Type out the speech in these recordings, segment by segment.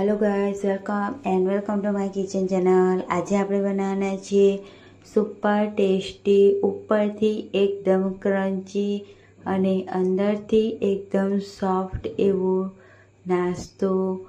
Hello guys welcome and welcome to my kitchen channel આજે આપણે બનાવવાના છીએ સુપર ટેસ્ટી, ઉપરથી એકદમ ક્રન્ચી અને અંદરથી એકદમ સોફ્ટ એવો નાસ્તો.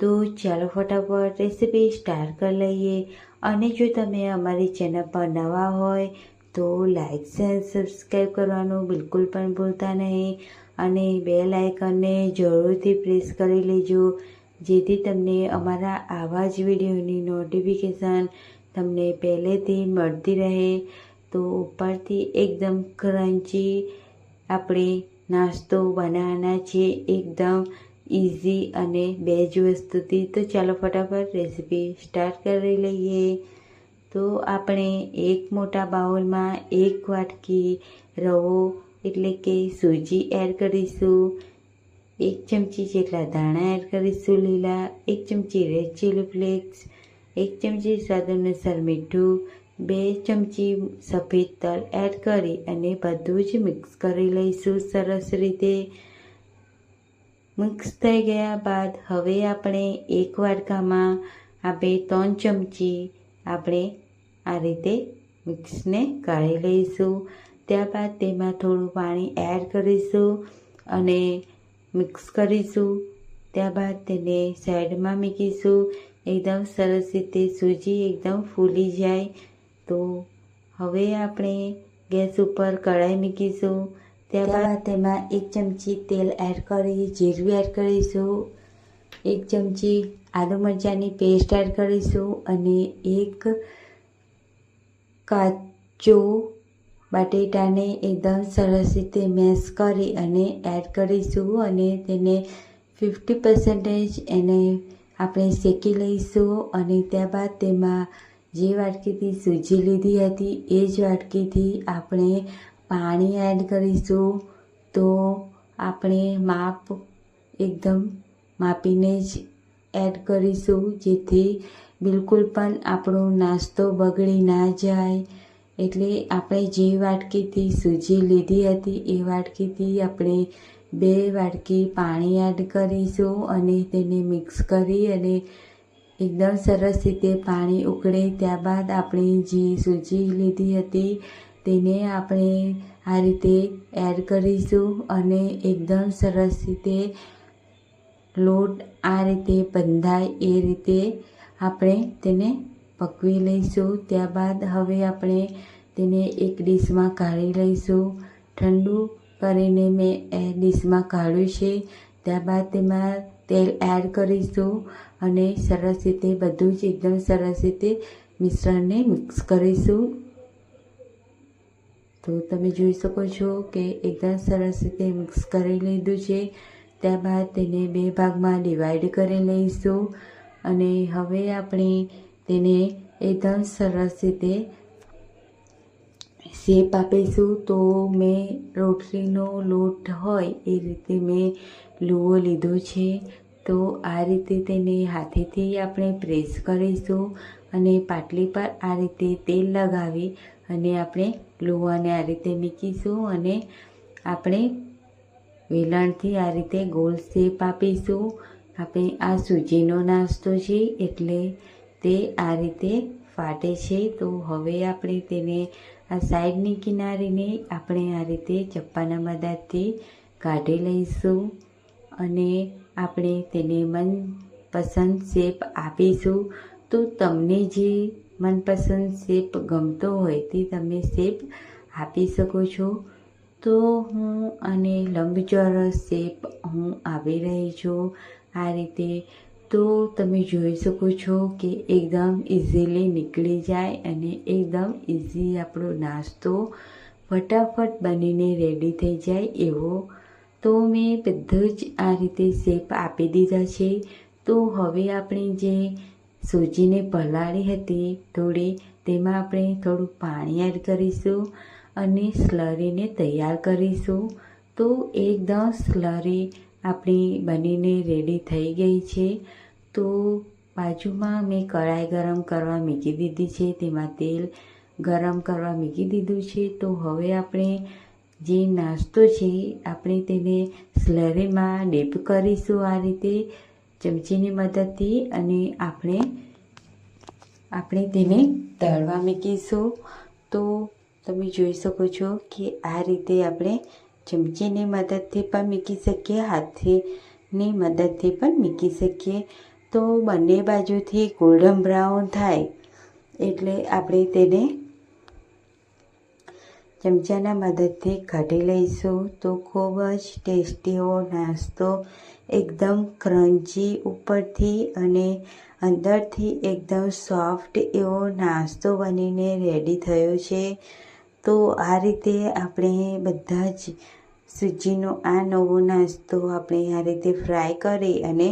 તો ચાલો ફટાફટ રેસીપી સ્ટાર્ટ કરી લઈએ. અને જો તમે અમારી ચેનલ પર નવા હોય, તો લાઇક એન્ડ સબસ્ક્રાઈબ કરવાનું બિલકુલ પણ ભૂલતા નહીં. અને બે લાઇકનને જરૂરથી પ્રેસ કરી લેજો. જેથી તમને અમારા આવા જ વિડીયોની નોટિફિકેશન તમને પહેલેથી મળતી રહે. તો ઉપરથી એકદમ ક્રન્ચી આપણે નાસ્તો બનાવવાના છે એકદમ ઇઝી અને બે જ વસ્તુથી. તો ચાલો ફટાફટ રેસીપી સ્ટાર્ટ કરી લઈએ. તો આપણે એક મોટા બાઉલમાં એક વાટકી રવો એટલે કે સૂજી એડ કરીશું. એક ચમચી જેટલા ધાણા એડ કરીશું લીલા, એક ચમચી રેડ ચીલી ફ્લેક્સ એક ચમચી સ્વાદ અનુસાર મીઠું, બે ચમચી સફેદ તલ એડ કરી અને બધું જ મિક્સ કરી લઈશું સરસ રીતે. મિક્સ થઈ ગયા બાદ હવે આપણે એક વાડકામાં આપણે ત્રણ ચમચી આપણે આ રીતે મિક્સને કાઢી લઈશું. ત્યારબાદ તેમાં થોડું પાણી એડ કરીશું અને મિક્સ કરીશું. ત્યારબાદ તેને સાઈડમાં મૂકીશું. એકદમ સરસ રીતે સૂજી એકદમ ફૂલી જાય. તો હવે આપણે ગેસ ઉપર કઢાઈ મૂકીશું. ત્યારબાદ તેમાં એક ચમચી તેલ એડ કરી, જીરું એડ કરીશું. એક ચમચી આદુ મરચાંની પેસ્ટ એડ કરીશું. અને એક કાચો બટેટાને એકદમ સરસ રીતે મેશ કરી અને એડ કરીશું અને તેને ફિફ્ટી પર્સન્ટેજ એને આપણે શેકી લઈશું અને ત્યારબાદ તેમાં જે વાટકીથી સૂજી લીધી હતી એ જ વાટકીથી આપણે પાણી એડ કરીશું. તો આપણે માપ એકદમ માપીને જ એડ કરીશું જેથી બિલકુલ પણ આપણો નાસ્તો બગડી ના જાય. એટલે આપણે જે વાટકીથી સૂજી લીધી હતી એ વાટકીથી આપણે બે વાટકી પાણી એડ કરીશું અને તેને મિક્સ કરી અને એકદમ સરસ રીતે પાણી ઉકળે ત્યારબાદ આપણે જે સૂજી લીધી હતી તેને આપણે આ રીતે એડ કરીશું અને એકદમ સરસ રીતે લોટ આ રીતે બંધાય એ રીતે આપણે તેને પકવી લઈશું. ત્યારબાદ હવે આપણે તેને એક ડીશમાં કાઢી લઈશું. ઠંડુ કરીને મેં એ ડીશમાં કાઢ્યું છે. ત્યારબાદ તેમાં તેલ એડ કરીશું અને સરસ રીતે બધું જ એકદમ સરસ રીતે મિશ્રણને મિક્સ કરીશું. તો તમે જોઈ શકો છો કે એકદમ સરસ રીતે મિક્સ કરી લીધું છે. ત્યારબાદ તેને બે ભાગમાં ડિવાઈડ કરી લઈશું. અને હવે આપણે તેને એકદમ સરસ રીતે શેપ આપીશું તો મેં રોટલીનો લોટ હોય એ રીતે મેં લુઓ લીધો છે. તો આ રીતે તેને હાથેથી આપણે પ્રેસ કરીશું અને પાટલી પર આ રીતે તેલ લગાવી અને આપણે લુવાને આ રીતે મૂકીશું અને આપણે વેલણથી આ રીતે ગોલ શેપ આપીશું. આપણે આ સૂજીનો નાસ્તો છે એટલે તે આ રીતે ફાટે છે. તો હવે આપણે તેને આ સાઈડની કિનારીને આપણે આ રીતે ચપ્પાના મદદથી કાઢી લઈશું અને આપણે તેને મનપસંદ શેપ આપીશું. તો તમને જે મનપસંદ શેપ ગમતો હોય તે તમે શેપ આપી શકો છો. તો હું આને લંબચોરસ શેપ હું આપી રહી છું. આ રીતે તો તમે જોઈ શકો છો કે એકદમ ઇઝીલી નીકળી જાય અને એકદમ ઇઝી આપણો નાસ્તો ફટાફટ બનીને રેડી થઈ જાય એવો. તો મેં બધું જ આ રીતે શેપ આપી દીધા છે. તો હવે આપણે જે સૂજીને પલાળી હતી થોડી, તેમાં આપણે થોડું પાણી એડ કરીશું અને સ્લરીને તૈયાર કરીશું. તો એકદમ સ્લરી આપણી બનીને રેડી થઈ ગઈ છે, તો બાજુમાં મેં કઢાઈ ગરમ કરવા મૂકી દીધી છે, તેમાં તેલ ગરમ કરવા મૂકી દીધું છે, તો હવે આપણે જે નાસ્તો છે, આપણે તેને સ્લરીમાં ડીપ કરીશું આ રીતે ચમચીની મદદથી અને આપણે આપણે તેને તળવા મૂકીશું. તો તમે જોઈ શકો છો કે આ રીતે આપણે ચમચીની મદદથી પણ મીકી શકીએ, હાથીની મદદથી પણ મીકી શકીએ. તો બંને બાજુથી ગોલ્ડન બ્રાઉન થાય એટલે આપણે તેને ચમચાના મદદથી કાઢી લઈશું. તો ખૂબ જ ટેસ્ટી એવો નાસ્તો, એકદમ ક્રન્ચી ઉપરથી અને અંદરથી એકદમ સોફ્ટ એવો નાસ્તો બનીને રેડી થયો છે. તો આ રીતે આપણે બધા જ સૂજીનો આ નવો નાસ્તો આપણે આ રીતે ફ્રાય કરી અને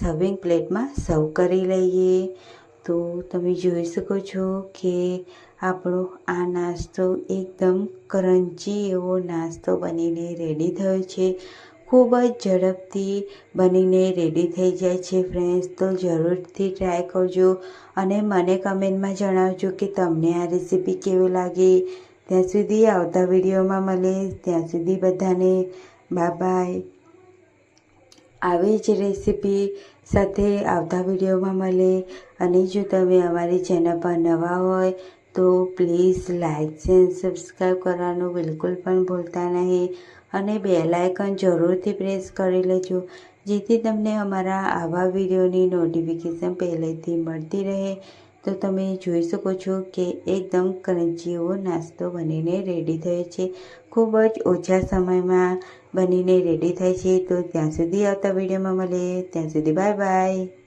સર્વિંગ પ્લેટમાં સર્વ કરી લઈએ. તો તમે જોઈ શકો છો કે આપણો આ નાસ્તો એકદમ ક્રન્ચી એવો નાસ્તો બનીને રેડી થયો છે. ખૂબ જ ઝડપથી બનીને રેડી થઈ જાય છે ફ્રેન્ડ્સ તો જરૂરથી ટ્રાય કરજો. અને મને કમેન્ટમાં જણાવજો કે તમને આ રેસીપી કેવી લાગી? ત્યાં સુધી આવતા વિડીયોમાં મળે. ત્યાં સુધી બધાને બાય આવી જ રેસીપી સાથે આવતા વિડીયોમાં મળે. અને જો તમે અમારી ચેનલ પર નવા હોય, તો પ્લીઝ લાઇક એન્ડ સબસ્ક્રાઈબ કરવાનું બિલકુલ પણ ભૂલતા નહીં. અને બે લાયકન જરૂરથી પ્રેસ કરી લેજો, જેથી તમને અમારા આવા વિડીયોની નોટિફિકેશન પહેલેથી મળતી રહે. તો તમે જોઈ શકો છો કે એકદમ ક્રન્ચી નાસ્તો બનીને રેડી થયો છે. ખૂબ જ ઓછા સમયમાં બનીને રેડી થાય છે. તો ત્યાં સુધી આવતા વિડીયોમાં મળે ત્યાં સુધી બાય બાય